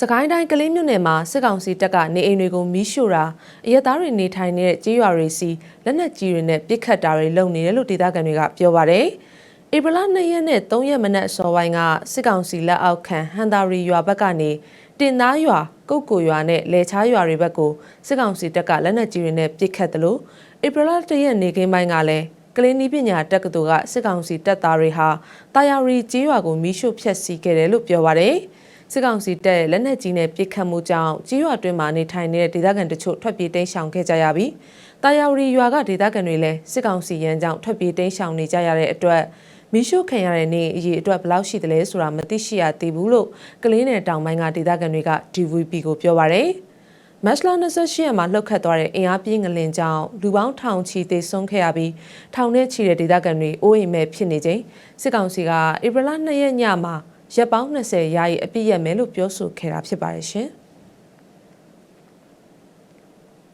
စကိုင်းတိုင်းကလေးမြို့နယ်မှာစစ်ကောင်စီတပ်ကနေအိမ်တွေကိုမီးရှို့တာအရက်သားတွေနေထိုင်နေတဲ့ကြေးရွာတွေစီလက်နက်ကြီးတွေနဲ့ပစ်ခတ်တာတွေလုပ်နေတယ်လို့ဒေသခံတွေကပြောပါတယ်။ဧပြီလ2ရက်နဲ့3ရက်မနက်အစောပိုင်းကစစ်ကောင်စီလက်အောက်ခံဟန်တာရီရွာဘက်ကနေတင်သားရွာကုတ်ကိုရွာနဲ့လေချားရွာတွေဘက်ကိုစစ်ကောင်စီတပ်ကလက်နက်ကြီးတွေနဲ့ပစ်ခတ်တယ်လို့ဧပြီလ1ရက်နေ့ကင်းပိုင်းကလည်းကလေးနီးပညာတက္ကသိုလ်ကစစ်ကောင်စီတပ်သားတွေဟာတာယာရီကြေးရွာကိုမီးရှို့ဖျက်ဆီးခဲ့တယ်လို့ပြောပါတယ်။ စစ်ကောင်စီတပ်ရဲ့လက်နက်ကြီးနဲ့ပစ်ခတ်မှုကြောင့်ကြီးရွာတွင်းမှာနေထိုင်နေတဲ့ဒေသခံတချို့ထွက်ပြေးတိမ်းရှောင်ခဲ့ကြရပြီးတာယာဝရီရွာကဒေသခံတွေလည်းစစ်ကောင်စီရန်ကြောင့်ထွက်ပြေးတိမ်းရှောင်နေကြရတဲ့အတွက်မီးရှို့ခံရတဲ့နေအရေးအတွက်ဘယ်လောက်ရှိသလဲဆိုတာမသိရှိရသေးဘူးလို့ကလေးနယ်တောင်ပိုင်းကဒေသခံတွေက DVB ကိုပြောပါရယ်မတ်လ28ရက်မှာလှုပ်ခတ်သွားတဲ့အင်အားပြင်းငလင်ကြောင့်လူပေါင်းထောင်ချီသေဆုံးခဲ့ရပြီးထောင်ထဲချီတဲ့ဒေသခံတွေအိုးအိမ်မဲ့ဖြစ်နေချိန်စစ်ကောင်စီကဧပြီလ2ရက်ညမှာ ရက်ပေါင်း20ရာရီအပြည့်ရက်မယ်လို့ပြောဆိုခဲ့တာဖြစ်ပါတယ်ရှင်။